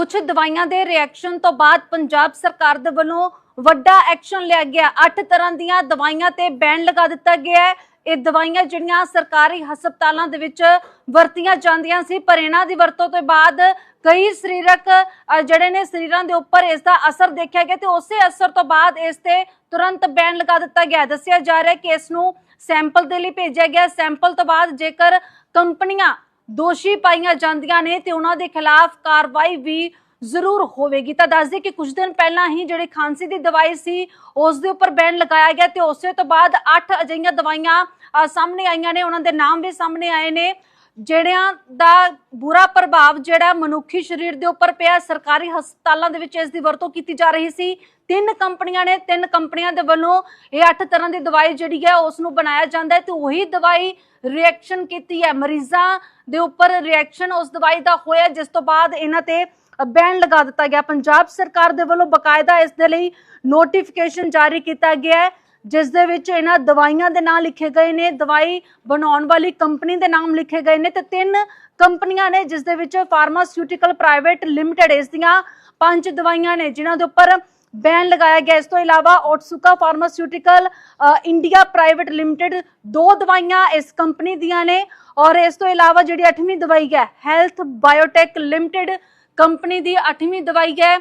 ਕੁਝ ਦਵਾਈਆਂ ਦੇ ਰਿਐਕਸ਼ਨ ਤੋਂ ਬਾਅਦ ਪੰਜਾਬ ਸਰਕਾਰ ਦੇ ਵੱਲੋਂ ਵੱਡਾ ਐਕਸ਼ਨ ਲਿਆ ਗਿਆ। 8 ਤਰ੍ਹਾਂ ਦੀਆਂ ਦਵਾਈਆਂ ਤੇ ਬੈਨ ਲਗਾ ਦਿੱਤਾ ਗਿਆ ਹੈ। ਇਹ ਦਵਾਈਆਂ ਜਿਹੜੀਆਂ ਸਰਕਾਰੀ ਹਸਪਤਾਲਾਂ ਦੇ ਵਿੱਚ ਵਰਤੀਆਂ ਜਾਂਦੀਆਂ ਸੀ, ਪਰ ਇਹਨਾਂ ਦੀ ਵਰਤੋਂ ਤੋਂ ਬਾਅਦ ਕਈ ਸਰੀਰਕ ਜਿਹੜੇ ਨੇ ਸਰੀਰਾਂ ਦੇ ਉੱਪਰ ਇਸ ਦਾ ਅਸਰ ਦੇਖਿਆ ਗਿਆ ਤੇ ਉਸੇ ਅਸਰ ਤੋਂ ਬਾਅਦ ਇਸ ਤੇ ਤੁਰੰਤ ਬੈਨ ਲਗਾ ਦਿੱਤਾ ਗਿਆ। ਦੱਸਿਆ ਜਾ ਰਿਹਾ ਕਿ ਇਸ ਨੂੰ ਸੈਂਪਲ ਦੇ ਲਈ ਭੇਜਿਆ ਗਿਆ। ਸੈਂਪਲ ਤੋਂ ਬਾਅਦ ਜੇਕਰ ਕੰਪਨੀਆਂ ਦੋਸ਼ੀ ਪਾਈਆਂ ਜਾਂਦੀਆਂ ਨੇ ਤੇ ਉਹਨਾਂ ਦੇ ਖਿਲਾਫ ਕਾਰਵਾਈ ਵੀ ਜ਼ਰੂਰ ਹੋਵੇਗੀ। ਤਾਂ ਦੱਸ ਦਈਏ ਕਿ ਕੁਝ ਦਿਨ ਪਹਿਲਾਂ ਹੀ ਜਿਹੜੀ ਖਾਂਸੀ ਦੀ ਦਵਾਈ ਸੀ, ਉਸ ਦੇ ਉੱਪਰ ਬੈਨ ਲਗਾਇਆ ਗਿਆ ਤੇ ਉਸੇ ਤੋਂ ਬਾਅਦ 8 ਅਜਿਹੀਆਂ ਦਵਾਈਆਂ ਸਾਹਮਣੇ ਆਈਆਂ ਨੇ। ਉਹਨਾਂ ਦੇ ਨਾਮ ਵੀ ਸਾਹਮਣੇ ਆਏ ਨੇ। ਜਿਹੜਿਆਂ ਦਾ ਬੁਰਾ ਪ੍ਰਭਾਵ ਜਿਹੜਾ ਮਨੁੱਖੀ ਸਰੀਰ ਦੇ ਉੱਪਰ ਪਿਆ, ਸਰਕਾਰੀ ਹਸਪਤਾਲਾਂ ਦੇ ਵਿੱਚ ਇਸ ਦੀ ਵਰਤੋਂ ਕੀਤੀ ਜਾ ਰਹੀ ਸੀ। ਤਿੰਨ ਕੰਪਨੀਆਂ ਨੇ, ਤਿੰਨ ਕੰਪਨੀਆਂ ਦੇ ਵੱਲੋਂ ਇਹ ਅੱਠ ਤਰ੍ਹਾਂ ਦੀ ਦਵਾਈ ਜਿਹੜੀ ਹੈ ਉਸ ਨੂੰ ਬਣਾਇਆ ਜਾਂਦਾ ਹੈ ਤੇ ਉਹੀ ਦਵਾਈ ਰਿਐਕਸ਼ਨ ਕੀਤੀ ਹੈ। ਮਰੀਜ਼ਾਂ ਦੇ ਉੱਪਰ ਰਿਐਕਸ਼ਨ ਉਸ ਦਵਾਈ ਦਾ ਹੋਇਆ, ਜਿਸ ਤੋਂ ਬਾਅਦ ਇਹਨਾਂ ਤੇ ਬੈਨ ਲਗਾ ਦਿੱਤਾ ਗਿਆ। ਪੰਜਾਬ ਸਰਕਾਰ ਦੇ ਵੱਲੋਂ ਬਕਾਇਦਾ ਇਸ ਦੇ ਲਈ ਨੋਟੀਫਿਕੇਸ਼ਨ ਜਾਰੀ ਕੀਤਾ ਗਿਆ ਹੈ। ਜਿਸ ਦੇ ਵਿੱਚ ਇਹਨਾਂ ਦਵਾਈਆਂ ਦੇ ਨਾਂ ਲਿਖੇ ਗਏ ਨੇ, ਦਵਾਈ ਬਣਾਉਣ ਵਾਲੀ ਕੰਪਨੀ ਦੇ ਨਾਮ ਲਿਖੇ ਗਏ ਨੇ ਤੇ ਤਿੰਨ ਕੰਪਨੀਆਂ ਨੇ ਜਿਸ ਦੇ ਵਿੱਚ ਫਾਰਮਾਸਿਊਟੀਕਲ ਪ੍ਰਾਈਵੇਟ ਲਿਮਟਿਡ ਇਸ ਦੀਆਂ ਪੰਜ ਦਵਾਈਆਂ ਨੇ, ਜਿਨ੍ਹਾਂ ਦੇ ਉੱਪਰ ਬੈਨ ਲਗਾਇਆ ਗਿਆ। ਇਸ ਤੋਂ ਇਲਾਵਾ Otsuka pharmaceutical India private limited ਦੋ ਦਵਾਈਆਂ ਇਸ ਕੰਪਨੀ ਦੀਆਂ ਨੇ ਔਰ ਇਸ ਤੋਂ ਇਲਾਵਾ ਜਿਹੜੀ 8ਵੀਂ ਦਵਾਈ ਹੈ ਹੈਲਥ ਬਾਇਓਟੈਕ ਲਿਮਟਿਡ ਕੰਪਨੀ ਦੀ 8ਵੀਂ ਦਵਾਈ ਹੈ।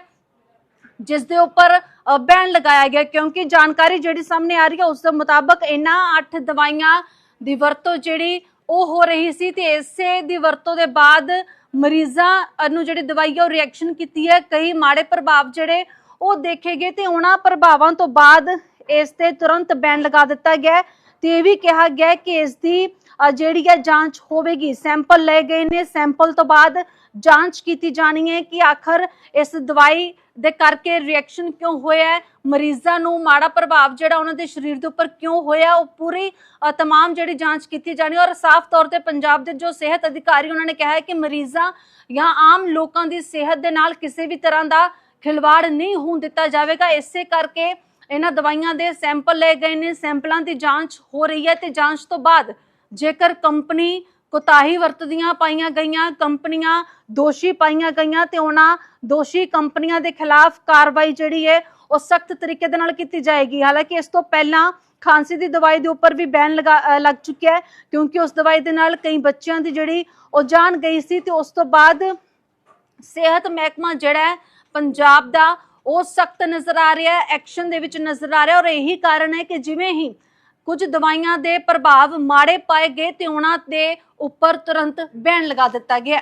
ਜਿਸ ਦੇ ਉੱਪਰ ਬੈਨ ਲਗਾਇਆ ਗਿਆ ਕਿਉਂਕਿ ਜਾਣਕਾਰੀ ਜਿਹੜੀ ਸਾਹਮਣੇ ਆ ਰਹੀ ਹੈ, ਉਸ ਦੇ ਮੁਤਾਬਕ ਇਹਨਾਂ 8 ਦਵਾਈਆਂ ਦੀ ਵਰਤੋਂ ਜਿਹੜੀ ਉਹ ਹੋ ਰਹੀ ਸੀ ਤੇ ਇਸੇ ਦੀ ਵਰਤੋਂ ਦੇ ਬਾਅਦ ਮਰੀਜ਼ਾਂ ਨੂੰ ਜਿਹੜੀ ਦਵਾਈ ਹੈ, ਉਹ ਰਿਐਕਸ਼ਨ ਕੀਤੀ ਹੈ। ਕਈ ਮਾੜੇ ਪ੍ਰਭਾਵ ਜਿਹੜੇ ਉਹ ਦੇਖੇ ਗਏ ਤੇ ਉਹਨਾਂ ਪ੍ਰਭਾਵਾਂ ਤੋਂ ਬਾਅਦ ਇਸ ਤੇ ਤੁਰੰਤ ਬੈਨ ਲਗਾ ਦਿੱਤਾ ਗਿਆ ਤੇ ਇਹ ਵੀ ਕਿਹਾ ਗਿਆ ਕਿ ਇਸ ਦੀ ਜਿਹੜੀ ਹੈ ਜਾਂਚ ਹੋਵੇਗੀ। ਸੈਂਪਲ ਲਏ ਗਏ ਨੇ। ਸੈਂਪਲ ਤੋਂ ਬਾਅਦ ਜਾਂਚ ਕੀਤੀ ਜਾਣੀ ਹੈ ਕਿ ਆਖਰ ਇਸ ਦਵਾਈ ਦੇ ਕਰਕੇ ਰਿਐਕਸ਼ਨ ਕਿਉਂ ਹੋਇਆ ਮਰੀਜ਼ਾਂ ਨੂੰ ਮਾੜਾ ਪ੍ਰਭਾਵ ਜਿਹੜਾ ਉਹਨਾਂ ਦੇ ਸਰੀਰ ਦੇ ਉੱਪਰ ਕਿਉਂ ਹੋਇਆ ਉਹ ਪੂਰੀ ਅ, ਤਮਾਮ ਜਿਹੜੀ ਜਾਂਚ ਕੀਤੀ ਜਾਣੀ ਔਰ ਸਾਫ਼ ਤੌਰ ਤੇ ਪੰਜਾਬ ਦੇ ਜੋ ਸਿਹਤ ਅਧਿਕਾਰੀ ਉਹਨਾਂ ਨੇ ਕਿਹਾ ਹੈ ਕਿ ਮਰੀਜ਼ਾਂ ਜਾਂ ਆਮ ਲੋਕਾਂ ਦੀ ਸਿਹਤ ਦੇ ਨਾਲ ਕਿਸੇ ਵੀ ਤਰ੍ਹਾਂ ਦਾ ਖਿਲਵਾੜ ਨਹੀਂ ਹੋਣ ਦਿੱਤਾ ਜਾਵੇਗਾ। ਇਸੇ ਕਰਕੇ ਇਹਨਾਂ ਦਵਾਈਆਂ ਦੇ ਸੈਂਪਲ ਲਏ ਗਏ ਨੇ ਸੈਂਪਲਾਂ ਦੀ ਜਾਂਚ ਹੋ ਰਹੀ ਹੈ ਤੇ ਜਾਂਚ ਤੋਂ ਬਾਅਦ ਜੇਕਰ ਕੰਪਨੀ ਕੋਤਾਹੀ ਵਰਤਦੀਆਂ ਪਾਈਆਂ ਗਈਆਂ ਕੰਪਨੀਆਂ, ਦੋਸ਼ੀ ਪਾਈਆਂ ਗਈਆਂ ਤੇ ਉਹਨਾਂ ਦੋਸ਼ੀ ਕੰਪਨੀਆਂ ਦੇ ਖਿਲਾਫ ਕਾਰਵਾਈ ਜਿਹੜੀ ਹੈ, ਉਹ ਸਖਤ ਤਰੀਕੇ ਦੇ ਨਾਲ ਕੀਤੀ ਜਾਏਗੀ। ਹਾਲਾਂਕਿ ਇਸ ਤੋਂ ਪਹਿਲਾਂ ਖਾਂਸੀ ਦੀ ਦਵਾਈ ਦੇ ਉੱਪਰ ਵੀ ਬੈਨ ਲਗਾ ਲੱਗ ਚੁੱਕਿਆ ਹੈ, ਕਿਉਂਕਿ ਉਸ ਦਵਾਈ ਦੇ ਨਾਲ ਕਈ ਬੱਚਿਆਂ ਦੀ ਜਿਹੜੀ ਉਹ ਜਾਨ ਗਈ ਸੀ ਤੇ ਉਸ ਤੋਂ ਬਾਅਦ ਸਿਹਤ ਮਹਿਕਮਾ ਜਿਹੜਾ ਹੈ, ਪੰਜਾਬ ਦਾ ਉਹ ਸਖਤ ਨਜ਼ਰ ਆ ਰਿਹਾ ਐਕਸ਼ਨ ਦੇ ਵਿੱਚ ਨਜ਼ਰ ਆ ਰਿਹਾ ਔਰ ਇਹੀ ਕਾਰਨ ਹੈ ਕਿ ਜਿਵੇਂ ਹੀ ਕੁਝ ਦਵਾਈਆਂ ਦੇ ਪ੍ਰਭਾਵ ਮਾੜੇ ਪਾਏ ਗਏ ਤੇ ਉਹਨਾਂ ਦੇ ਉੱਪਰ ਤੁਰੰਤ ਬੈਨ ਲਗਾ ਦਿੱਤਾ ਗਿਆ